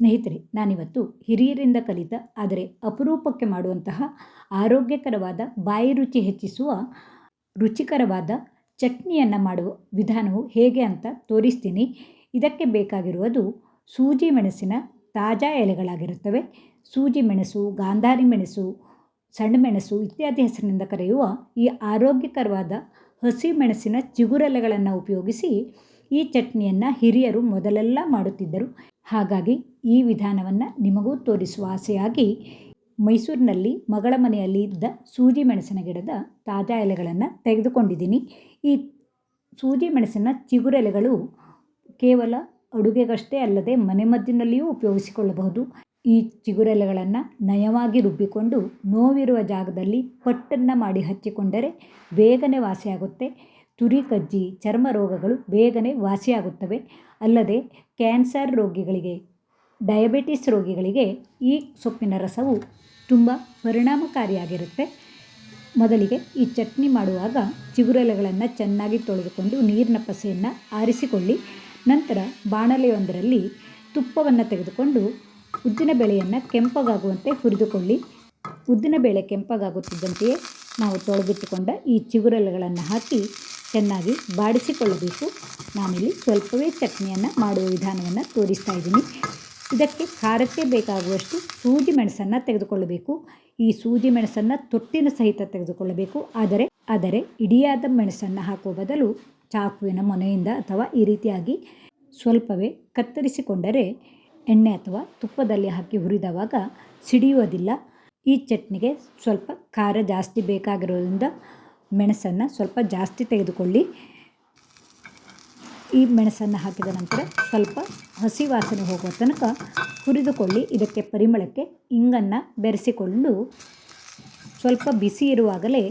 ಸ್ನೇಹಿತರೆ, ನಾನಿವತ್ತು ಹಿರಿಯರಿಂದ ಕಲಿತ, ಆದರೆ ಅಪರೂಪಕ್ಕೆ ಮಾಡುವಂತಹ ಆರೋಗ್ಯಕರವಾದ ಬಾಯಿ ರುಚಿ ಹೆಚ್ಚಿಸುವ, ರುಚಿಕರವಾದ ಚಟ್ನಿಯನ್ನು ಮಾಡುವ ವಿಧಾನವು ಹೇಗೆ ಅಂತ ತೋರಿಸ್ತೀನಿ. ಇದಕ್ಕೆ ಬೇಕಾಗಿರುವುದು ಸೂಜಿ ಮೆಣಸಿನ ತಾಜಾ ಎಲೆಗಳಾಗಿರುತ್ತವೆ. ಸೂಜಿ ಮೆಣಸು, ಗಾಂಧಾರಿ ಮೆಣಸು, ಸಣ್ಣ ಮೆಣಸು ಇತ್ಯಾದಿ ಹೆಸರಿನಿಂದ ಕರೆಯುವ ಈ ಆರೋಗ್ಯಕರವಾದ ಹಸಿ ಮೆಣಸಿನ ಚಿಗುರೆಲೆಗಳನ್ನು ಉಪಯೋಗಿಸಿ ಈ ಚಟ್ನಿಯನ್ನು ಹಿರಿಯರು ಮೊದಲೆಲ್ಲ ಮಾಡುತ್ತಿದ್ದರು. ಹಾಗಾಗಿ ಈ ವಿಧಾನವನ್ನು ನಿಮಗೂ ತೋರಿಸುವ ಆಸೆಯಾಗಿ ಮೈಸೂರಿನಲ್ಲಿ ಮಗಳ ಮನೆಯಲ್ಲಿ ಇದ್ದ ಸೂಜಿ ಮೆಣಸಿನ ಗಿಡದ ತಾಜಾ ಎಲೆಗಳನ್ನು ತೆಗೆದುಕೊಂಡಿದ್ದೀನಿ. ಈ ಸೂಜಿ ಮೆಣಸಿನ ಚಿಗುರೆಲೆಗಳು ಕೇವಲ ಅಡುಗೆಗಷ್ಟೇ ಅಲ್ಲದೆ ಮನೆಮದ್ದಿನಲ್ಲಿಯೂ ಉಪಯೋಗಿಸಿಕೊಳ್ಳಬಹುದು. ಈ ಚಿಗುರೆಲೆಗಳನ್ನು ನಯವಾಗಿ ರುಬ್ಬಿಕೊಂಡು ನೋವಿರುವ ಜಾಗದಲ್ಲಿ ಪಟ್ಟನ್ನು ಮಾಡಿ ಹಚ್ಚಿಕೊಂಡರೆ ಬೇಗನೆ ವಾಸಿಯಾಗುತ್ತೆ. ತುರಿ ಕಜ್ಜಿ ಚರ್ಮ ರೋಗಗಳು ಬೇಗನೆ ವಾಸಿಯಾಗುತ್ತವೆ. ಅಲ್ಲದೆ ಕ್ಯಾನ್ಸರ್ ರೋಗಿಗಳಿಗೆ, ಡಯಾಬಿಟಿಸ್ ರೋಗಿಗಳಿಗೆ ಈ ಸೊಪ್ಪಿನ ರಸವು ತುಂಬ ಪರಿಣಾಮಕಾರಿಯಾಗಿರುತ್ತೆ. ಮೊದಲಿಗೆ ಈ ಚಟ್ನಿ ಮಾಡುವಾಗ ಚಿಗುರೆಲೆಗಳನ್ನು ಚೆನ್ನಾಗಿ ತೊಳೆದುಕೊಂಡು ನೀರಿನ ಪಸೆಯನ್ನು ಆರಿಸಿಕೊಳ್ಳಿ. ನಂತರ ಬಾಣಲೆಯೊಂದರಲ್ಲಿ ತುಪ್ಪವನ್ನು ತೆಗೆದುಕೊಂಡು ಉದ್ದಿನ ಬೆಳೆಯನ್ನು ಕೆಂಪಗಾಗುವಂತೆ ಹುರಿದುಕೊಳ್ಳಿ. ಉದ್ದಿನ ಬೇಳೆ ಕೆಂಪಗಾಗುತ್ತಿದ್ದಂತೆಯೇ ನಾವು ತೊಳೆದಿಟ್ಟುಕೊಂಡ ಈ ಚಿಗುರೆಲೆಗಳನ್ನು ಹಾಕಿ ಚೆನ್ನಾಗಿ ಬಾಡಿಸಿಕೊಳ್ಳಬೇಕು. ನಾನಿಲ್ಲಿ ಸ್ವಲ್ಪವೇ ಚಟ್ನಿಯನ್ನು ಮಾಡುವ ವಿಧಾನವನ್ನು ತೋರಿಸ್ತಾ ಇದ್ದೀನಿ. ಇದಕ್ಕೆ ಖಾರಕ್ಕೆ ಬೇಕಾಗುವಷ್ಟು ಸೂಜಿ ಮೆಣಸನ್ನು ತೆಗೆದುಕೊಳ್ಳಬೇಕು. ಈ ಸೂಜಿ ಮೆಣಸನ್ನು ತೊಟ್ಟಿನ ಸಹಿತ ತೆಗೆದುಕೊಳ್ಳಬೇಕು. ಆದರೆ ಆದರೆ ಇಡಿಯಾದ ಮೆಣಸನ್ನು ಹಾಕುವ ಬದಲು ಚಾಕುವಿನ ಮೊನೆಯಿಂದ ಅಥವಾ ಈ ರೀತಿಯಾಗಿ ಸ್ವಲ್ಪವೇ ಕತ್ತರಿಸಿಕೊಂಡರೆ ಎಣ್ಣೆ ಅಥವಾ ತುಪ್ಪದಲ್ಲಿ ಹಾಕಿ ಹುರಿದವಾಗ ಸಿಡಿಯುವುದಿಲ್ಲ. ಈ ಚಟ್ನಿಗೆ ಸ್ವಲ್ಪ ಖಾರ ಜಾಸ್ತಿ ಬೇಕಾಗಿರೋದ್ರಿಂದ ಮೆಣಸನ್ನು ಸ್ವಲ್ಪ ಜಾಸ್ತಿ ತೆಗೆದುಕೊಳ್ಳಿ. ಈ ಮೆಣಸನ್ನು ಹಾಕಿದ ನಂತರ ಸ್ವಲ್ಪ ಹಸಿ ವಾಸನೆ ಹೋಗುವ ತನಕ ಹುರಿದುಕೊಳ್ಳಿ. ಇದಕ್ಕೆ ಪರಿಮಳಕ್ಕೆ ಇಂಗನ್ನು ಬೆರೆಸಿಕೊಂಡು ಸ್ವಲ್ಪ ಬಿಸಿ ಇರುವಾಗಲೇ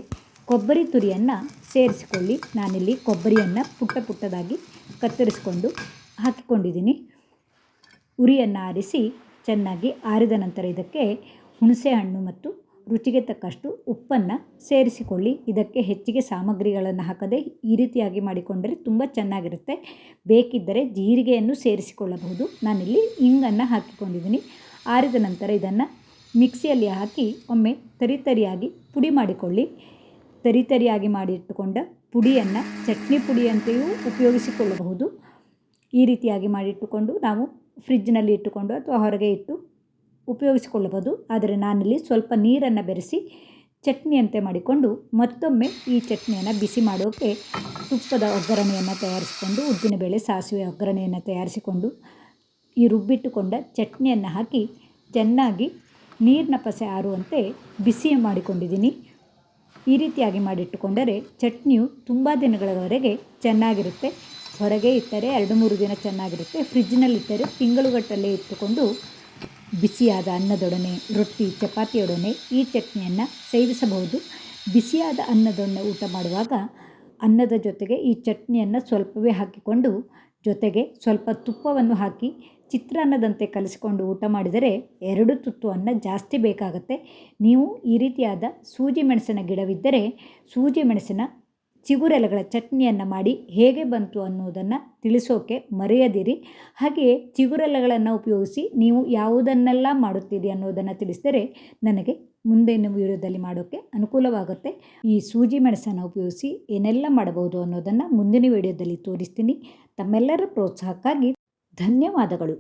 ಕೊಬ್ಬರಿ ತುರಿಯನ್ನು ಸೇರಿಸಿಕೊಳ್ಳಿ. ನಾನಿಲ್ಲಿ ಕೊಬ್ಬರಿಯನ್ನು ಪುಟ್ಟ ಪುಟ್ಟದಾಗಿ ಕತ್ತರಿಸಿಕೊಂಡು ಹಾಕಿಕೊಂಡಿದ್ದೀನಿ. ಉರಿಯನ್ನು ಆರಿಸಿ ಚೆನ್ನಾಗಿ ಆರಿದ ನಂತರ ಇದಕ್ಕೆ ಹುಣಸೆ ಹಣ್ಣು ಮತ್ತು ರುಚಿಗೆ ತಕ್ಕಷ್ಟು ಉಪ್ಪನ್ನು ಸೇರಿಸಿಕೊಳ್ಳಿ. ಇದಕ್ಕೆ ಹೆಚ್ಚಿಗೆ ಸಾಮಗ್ರಿಗಳನ್ನು ಹಾಕದೆ ಈ ರೀತಿಯಾಗಿ ಮಾಡಿಕೊಂಡರೆ ತುಂಬ ಚೆನ್ನಾಗಿರುತ್ತೆ. ಬೇಕಿದ್ದರೆ ಜೀರಿಗೆಯನ್ನು ಸೇರಿಸಿಕೊಳ್ಳಬಹುದು. ನಾನಿಲ್ಲಿ ಇಂಗನ್ನು ಹಾಕಿಕೊಂಡಿದ್ದೀನಿ. ಆರಿದ ನಂತರ ಇದನ್ನು ಮಿಕ್ಸಿಯಲ್ಲಿ ಹಾಕಿ ಒಮ್ಮೆ ತರಿತರಿಯಾಗಿ ಪುಡಿ ಮಾಡಿಕೊಳ್ಳಿ. ತರಿತರಿಯಾಗಿ ಮಾಡಿಟ್ಟುಕೊಂಡ ಪುಡಿಯನ್ನು ಚಟ್ನಿ ಪುಡಿಯಂತೆಯೂ ಉಪಯೋಗಿಸಿಕೊಳ್ಳಬಹುದು. ಈ ರೀತಿಯಾಗಿ ಮಾಡಿಟ್ಟುಕೊಂಡು ನಾವು ಫ್ರಿಜ್ನಲ್ಲಿ ಇಟ್ಟುಕೊಂಡು ಅಥವಾ ಹೊರಗೆ ಇಟ್ಟು ಉಪಯೋಗಿಸಿಕೊಳ್ಳಬಹುದು. ಆದರೆ ನಾನಿಲ್ಲಿ ಸ್ವಲ್ಪ ನೀರನ್ನು ಬೆರೆಸಿ ಚಟ್ನಿಯಂತೆ ಮಾಡಿಕೊಂಡು ಮತ್ತೊಮ್ಮೆ ಈ ಚಟ್ನಿಯನ್ನು ಬಿಸಿ ಮಾಡೋಕ್ಕೆ ತುಪ್ಪದ ಒಗ್ಗರಣೆಯನ್ನು ತಯಾರಿಸಿಕೊಂಡು ಉದ್ದಿನಬೇಳೆ ಸಾಸಿವೆ ಒಗ್ಗರಣೆಯನ್ನು ತಯಾರಿಸಿಕೊಂಡು ಈ ರುಬ್ಬಿಟ್ಟುಕೊಂಡ ಚಟ್ನಿಯನ್ನು ಹಾಕಿ ಚೆನ್ನಾಗಿ ನೀರಿನ ಪಸೆ ಆರುವಂತೆ ಬಿಸಿ ಮಾಡಿಕೊಂಡಿದ್ದೀನಿ. ಈ ರೀತಿಯಾಗಿ ಮಾಡಿಟ್ಟುಕೊಂಡರೆ ಚಟ್ನಿಯು ತುಂಬ ದಿನಗಳವರೆಗೆ ಚೆನ್ನಾಗಿರುತ್ತೆ. ಹೊರಗೆ ಇಟ್ಟರೆ ಎರಡು ಮೂರು ದಿನ ಚೆನ್ನಾಗಿರುತ್ತೆ. ಫ್ರಿಜ್ಜಿನಲ್ಲಿಟ್ಟರೆ ತಿಂಗಳುಗಟ್ಟಲೆ ಇಟ್ಟುಕೊಂಡು ಬಿಸಿಯಾದ ಅನ್ನದೊಡನೆ, ರೊಟ್ಟಿ, ಚಪಾತಿಯೊಡನೆ ಈ ಚಟ್ನಿಯನ್ನು ಸೇವಿಸಬಹುದು. ಬಿಸಿಯಾದ ಅನ್ನದೊಡನೆ ಊಟ ಮಾಡುವಾಗ ಅನ್ನದ ಜೊತೆಗೆ ಈ ಚಟ್ನಿಯನ್ನು ಸ್ವಲ್ಪವೇ ಹಾಕಿಕೊಂಡು, ಜೊತೆಗೆ ಸ್ವಲ್ಪ ತುಪ್ಪವನ್ನು ಹಾಕಿ ಚಿತ್ರಾನ್ನದಂತೆ ಕಲಿಸಿಕೊಂಡು ಊಟ ಮಾಡಿದರೆ ಎರಡು ತುತ್ತು ಅನ್ನ ಜಾಸ್ತಿ ಬೇಕಾಗುತ್ತೆ. ನೀವು ಈ ರೀತಿಯಾದ ಸೂಜಿ ಮೆಣಸಿನ ಗಿಡವಿದ್ದರೆ ಸೂಜಿ ಮೆಣಸಿನ ಚಿಗುರೆಲೆಗಳ ಚಟ್ನಿಯನ್ನು ಮಾಡಿ ಹೇಗೆ ಬಂತು ಅನ್ನೋದನ್ನು ತಿಳಿಸೋಕೆ ಮರೆಯದಿರಿ. ಹಾಗೆಯೇ ಚಿಗುರೆಲೆಗಳನ್ನು ಉಪಯೋಗಿಸಿ ನೀವು ಯಾವುದನ್ನೆಲ್ಲ ಮಾಡುತ್ತೀರಿ ಅನ್ನೋದನ್ನು ತಿಳಿಸಿದರೆ ನನಗೆ ಮುಂದಿನ ವಿಡಿಯೋದಲ್ಲಿ ಮಾಡೋಕ್ಕೆ ಅನುಕೂಲವಾಗುತ್ತೆ. ಈ ಸೂಜಿ ಮೆಣಸನ್ನು ಉಪಯೋಗಿಸಿ ಏನೆಲ್ಲ ಮಾಡಬಹುದು ಅನ್ನೋದನ್ನು ಮುಂದಿನ ವಿಡಿಯೋದಲ್ಲಿ ತೋರಿಸ್ತೀನಿ. ತಮ್ಮೆಲ್ಲರ ಪ್ರೋತ್ಸಾಹಕ್ಕಾಗಿ ಧನ್ಯವಾದಗಳು.